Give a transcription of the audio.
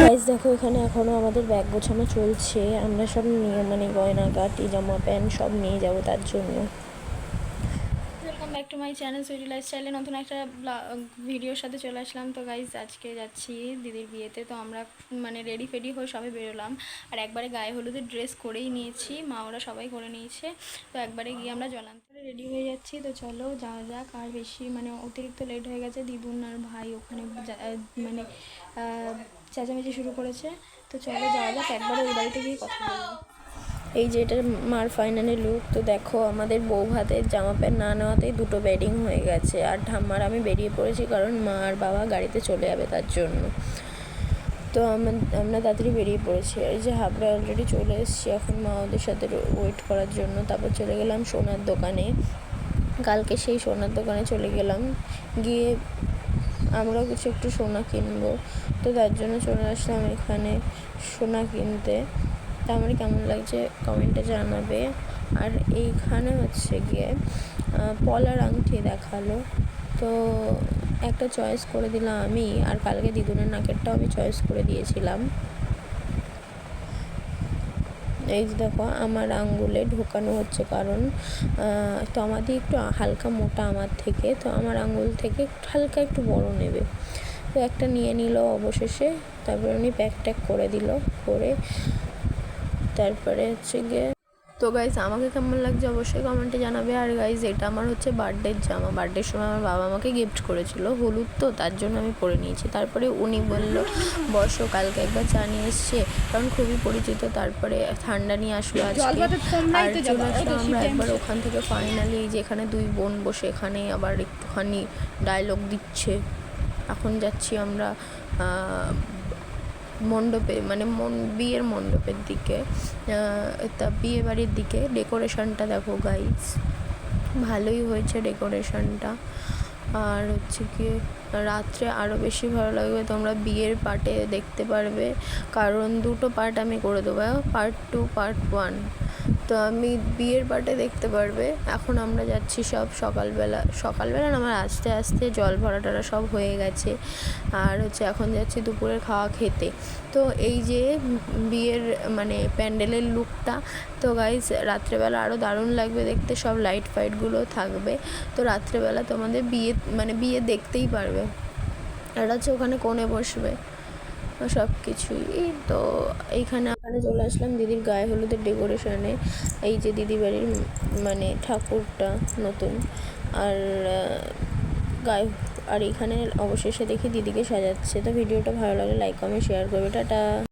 Guys দেখো, এখানে এখনও আমাদের ব্যাগ গোছানো চলছে। আমরা সব নিয়ে মানে গয়না কাটি জামা প্যান্ট সব নিয়ে যাব তার জন্য। Back to my channel Sweety লাইফস্টাইলে নতুন একটা ভিডিওর সাথে চলে আসলাম। তো গাইজ আজকে যাচ্ছি দিদির বিয়েতে। তো আমরা মানে রেডি ফেডি হয়ে সবাই বেরোলাম। আর একবারে গায়ে হলুদের ড্রেস করেই নিয়েছি। মা ওরা সবাই করে নিয়েছে। তো একবারে গিয়ে আমরা জলান্তরে রেডি হয়ে যাচ্ছি। তো চলো যাওয়া যাক। আর বেশি মানে অতিরিক্ত লেট হয়ে গেছে। দিদুন আর ভাই ওখানে মানে চেঁচামেচি শুরু করেছে। তো চলো যাওয়া যাক। একবারে ওই বাড়িতে গিয়ে কথা বলব। এই যে এটা মার ফাইনালি লুক তো দেখো আমাদের বউ ভাতের জামা প্যান্ট না নেওয়াতেই দুটো বেডিং হয়ে গেছে। আর ঠাম্মার আমি বেরিয়ে পড়েছি কারণ মা আর বাবা গাড়িতে চলে যাবে তার জন্য। তো আমার- তাড়াতাড়ি বেরিয়ে পড়েছি। আর এই যে হাবড়া অলরেডি চলে এসেছি, এখন মা ওদের সাথে ওয়েট করার জন্য। তারপর চলে গেলাম সোনার দোকানে। কালকে সেই সোনার দোকানে চলে গেলাম। গিয়ে আমরাও কিছু একটু সোনা কিনবো। তো তার জন্য চলে আসলাম এখানে সোনা কিনতে। তা আমার কেমন লাগছে কমেন্টে জানাবে। আর এইখানে হচ্ছে গিয়ে পলার আংটি দেখাল। তো একটা চয়েস করে দিলাম আমি, আর কালকে দিদুনের নাকেরটাও আমি চয়েস করে দিয়েছিলাম। এই যে দেখো, আমার আঙ্গুলে ঢোকানো হচ্ছে কারণ তো আমাদের একটু হালকা মোটা আমার থেকে, তো আমার আঙ্গুল থেকে একটু হালকা একটু বড় নেবে। তো একটা নিয়ে নিল অবশেষে, তারপরে উনি প্যাক ট্যাক করে দিল, করে তারপরে হচ্ছে গিয়ে তো গাইজ আমাকে কেমন লাগছে অবশ্যই কমেন্টে জানাবে। আর গাইজ এটা আমার হচ্ছে বার্থডের জামা বার্থডের সময় আমার বাবা আমাকে গিফট করেছিল হলুদ তো তার জন্য আমি পরে নিয়েছি। তারপরে উনি বলল বর্ষ কালকে একবার চা নিয়ে এসছে। কারণ খুবই পরিচিত তারপরে ঠান্ডা নিয়ে আসলো আজকে। আর চলে আসলাম আমরা একবার ওখান থেকে ফাইনালি যেখানে দুই বোন বসে এখানে আবার একটুখানি ডায়লগ দিচ্ছে। এখন যাচ্ছি আমরা মণ্ডপে মানে মন, বিয়ের মণ্ডপের দিকে তা বিয়ে বাড়ির দিকে ডেকোরেশনটা দেখো গাইজ ভালোই হয়েছে ডেকোরেশনটা। আর হচ্ছে কি রাত্রে আরও বেশি ভালো লাগবে, তোমরা বিয়ের পার্টে দেখতে পারবে। কারণ দুটো পার্ট আমি করে দেবো পার্ট টু পার্ট ওয়ান তো আমি বিয়ের পার্টে দেখতে পারবে। এখন আমরা যাচ্ছি সব সকালবেলা। সকালবেলা আমার আস্তে আস্তে জল ভরা টরা সব হয়ে গেছে। আর হচ্ছে এখন যাচ্ছি দুপুরের খাওয়া খেতে। তো এই যে বিয়ের মানে প্যান্ডেলের লুকটা, তো গাইজ রাত্রেবেলা আরও দারুণ লাগবে দেখতে। সব লাইট ফাইটগুলো থাকবে। তো রাত্রেবেলা তোমাদের বিয়ে মানে বিয়ে দেখতেই পারবে। আর হচ্ছে ওখানে কোণে বসবে। সব কিছুই তো এইখানে আমরা চলে আসলাম দিদির গায়ে হলুদের ডেকোরেশনে এই যে দিদি বাড়ির মানে ঠাকুরটা নতুন। আর গায়ে আর এখানে অবশেষে দেখি দিদিকে সাজাচ্ছে। তো ভিডিওটা ভালো লাগলে লাইক কমেন্ট শেয়ার করবে। টাটা!